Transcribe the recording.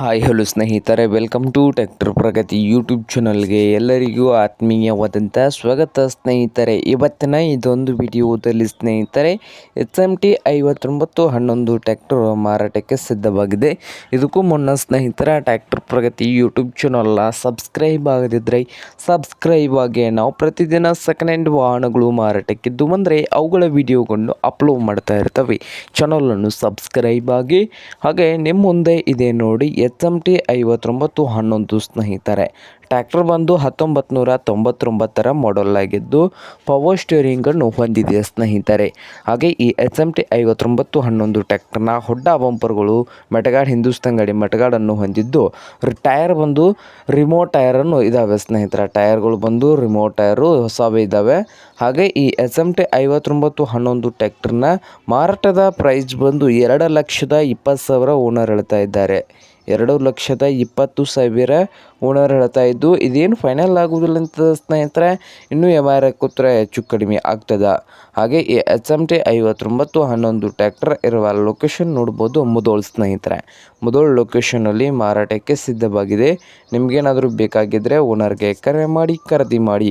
Hi hello ಸ್ನೇಹಿತರೆ welcome to tractor Pragati YouTube ಚಾನಲ್ಗೆ ಎಲ್ಲರಿಗೂ ಆತ್ಮೀಯವಾದಂಥ ಸ್ವಾಗತ ಸ್ನೇಹಿತರೆ. ಇವತ್ತಿನ ಇದೊಂದು ವಿಡಿಯೋದಲ್ಲಿ ಸ್ನೇಹಿತರೆ ಎಚ್ ಎಂ ಟಿ ಐವತ್ತೊಂಬತ್ತು ಹನ್ನೊಂದು ಟ್ಯಾಕ್ಟರ್ ಮಾರಾಟಕ್ಕೆ ಸಿದ್ಧವಾಗಿದೆ. ಇದಕ್ಕೂ ಮುನ್ನ ಸ್ನೇಹಿತರ ಟ್ಯಾಕ್ಟರ್ ಪ್ರಗತಿ ಯೂಟ್ಯೂಬ್ ಚಾನಲ್ನ ಸಬ್ಸ್ಕ್ರೈಬ್ ಆಗದಿದ್ದರೆ ಸಬ್ಸ್ಕ್ರೈಬ್ ಆಗಿ ನಾವು ಪ್ರತಿದಿನ ಸೆಕೆಂಡ್ ಹ್ಯಾಂಡ್ ವಾಹನಗಳು ಮಾರಾಟಕ್ಕಿದ್ದು ಬಂದರೆ ಅವುಗಳ ವಿಡಿಯೋಗಳನ್ನು ಅಪ್ಲೋಡ್ ಮಾಡ್ತಾ ಇರ್ತವೆ. ಚಾನಲನ್ನು ಸಬ್ಸ್ಕ್ರೈಬ್ ಆಗಿ, ಹಾಗೆ ನಿಮ್ಮ ಮುಂದೆ ಇದೆ ನೋಡಿ ಎಚ್ ಎಂ ಟಿ ಐವತ್ತೊಂಬತ್ತು ಹನ್ನೊಂದು ಸ್ನೇಹಿತರೆ. ಟ್ರ್ಯಾಕ್ಟರ್ ಬಂದು ಹತ್ತೊಂಬತ್ತು ನೂರ ತೊಂಬತ್ತೊಂಬತ್ತರ ಮಾಡೆಲ್ ಆಗಿದ್ದು ಪವರ್ ಸ್ಟೇರಿಂಗನ್ನು ಹೊಂದಿದೆ ಸ್ನೇಹಿತರೆ. ಹಾಗೆ ಈ ಎಚ್ ಎಂ ಟಿ ಐವತ್ತೊಂಬತ್ತು ಹನ್ನೊಂದು ಟ್ರ್ಯಾಕ್ಟರ್ನ ಹೊಡ್ಡ ಬಂಪರ್ಗಳು ಮೆಟಗಾಡ್ ಹಿಂದೂಸ್ತಾನ್ ಗಾಡಿ ಮೆಟಗಾಡನ್ನು ಹೊಂದಿದ್ದು ಟೈರ್ ಬಂದು ರಿಮೋಟ್ ಟೈರನ್ನು ಇದ್ದಾವೆ ಸ್ನೇಹಿತರೆ. ಟೈರ್ಗಳು ಬಂದು ರಿಮೋಟ್ ಟೈರು ಹೊಸವೇ ಇದ್ದಾವೆ ಹಾಗೆ ಈ ಎಸ್ ಎಂ ಟಿ ಐವತ್ತೊಂಬತ್ತು ಹನ್ನೊಂದು ಟ್ರ್ಯಾಕ್ಟರ್ನ ಮಾರಾಟದ ಪ್ರೈಸ್ ಬಂದು ಎರಡು ಲಕ್ಷದ ಇಪ್ಪತ್ತು ಸಾವಿರ ಓನರ್ ಹೇಳ್ತಾ ಇದ್ದಾರೆ. ಎರಡು ಲಕ್ಷದ ಇಪ್ಪತ್ತು ಸಾವಿರ ಓನರ್ ಹೇಳ್ತಾ ಇದ್ದು, ಇದೇನು ಫೈನಲ್ ಆಗುವುದಿಲ್ಲ ಅಂತ ಸ್ನೇಹಿತರೆ, ಇನ್ನೂ ಎಂ ಆರ್ ಕೂತ್ರೆ ಹೆಚ್ಚು ಕಡಿಮೆ ಆಗ್ತದ. ಹಾಗೆ ಈ ಎಚ್ ಎಂ ಟಿ ಐವತ್ತೊಂಬತ್ತು ಹನ್ನೊಂದು ಟ್ರ್ಯಾಕ್ಟರ್ ಇರುವ ಲೊಕೇಶನ್ ನೋಡ್ಬೋದು ಮುದೋಳ್ ಸ್ನೇಹಿತರೆ. ಮುದೋಳ್ ಲೊಕೇಶನಲ್ಲಿ ಮಾರಾಟಕ್ಕೆ ಸಿದ್ಧವಾಗಿದೆ. ನಿಮಗೇನಾದರೂ ಬೇಕಾಗಿದ್ದರೆ ಓನರ್ಗೆ ಕರೆ ಮಾಡಿ, ಖರೀದಿ ಮಾಡಿ.